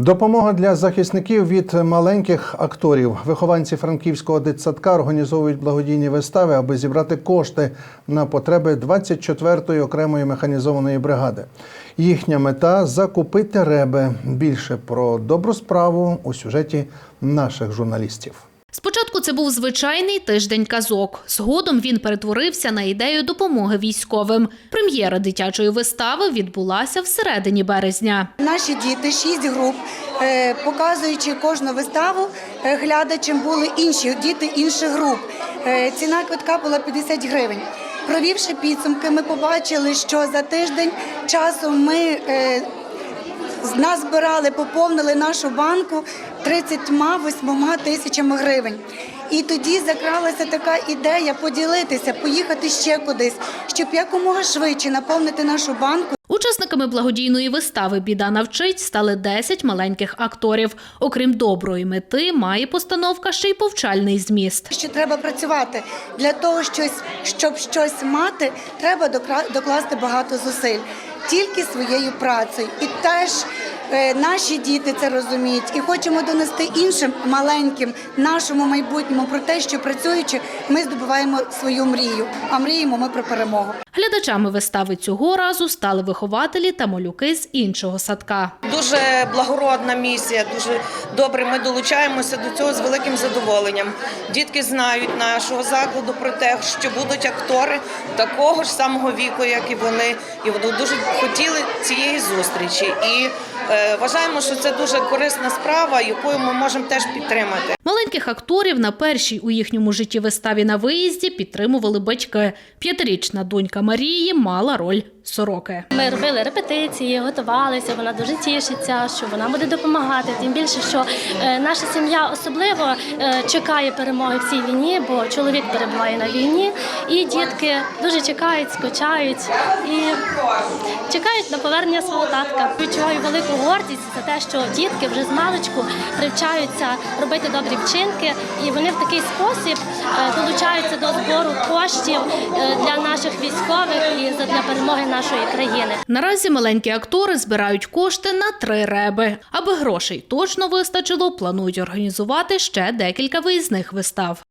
Допомога для захисників від маленьких акторів. Вихованці франківського дитсадка організовують благодійні вистави, аби зібрати кошти на потреби 24-ї окремої механізованої бригади. Їхня мета закупити реби. Більше про добру справу у сюжеті наших журналістів. Це був звичайний тиждень казок. Згодом він перетворився на ідею допомоги військовим. Прем'єра дитячої вистави відбулася всередині березня. Наші діти, шість груп, е, показуючи кожну виставу, е, глядачам були інші діти інших груп. Е, Ціна квитка була 50 гривень. Провівши підсумки, ми побачили, що за тиждень часу ми е, з- назбирали, поповнили нашу банку 38 тисячами гривень. І тоді закралася така ідея поділитися, поїхати ще кудись, щоб якомога швидше наповнити нашу банку. Учасниками благодійної вистави Біда навчить стали 10 маленьких акторів. Окрім доброї мети, має постановка ще й повчальний зміст. що треба працювати для того, щось, щоб щось мати, треба докласти багато зусиль тільки своєю працею. І теж е, наші діти це розуміють, і хочемо донести іншим маленьким нашому майбутньому про те, що працюючи, ми здобуваємо свою мрію. А мріємо ми про перемогу. Глядачами вистави цього разу стали вихователі та малюки з іншого садка. Дуже благородна місія, дуже добре. Ми долучаємося до цього з великим задоволенням. Дітки знають нашого закладу про те, що будуть актори такого ж самого віку, як і вони, і вони дуже хотіли цієї зустрічі. І е, вважаємо, що це дуже корисна справа, якою ми можемо теж підтримати. Маленьких акторів на першій у їхньому житті виставі на виїзді підтримували батьки. П'ятирічна донька Марії мала роль сороки. Ми робили репетиції, готувалися. Вона дуже тішиться, що вона буде допомагати. Тим більше, що е, наша сім'я особливо е, чекає перемоги в цій війні, бо чоловік перебуває на війні, і дітки дуже чекають, скучають і чекають на повернення свого татка. Відчуваю велику гордість за те, що дітки вже з маличку привчаються робити добрі вчинки, і вони в такий спосіб е, долучаються до збору коштів для наших військових і для перемоги нашої країни. Наразі маленькі актори збирають кошти на три реби. Аби грошей точно вистачило, планують організувати ще декілька виїзних вистав.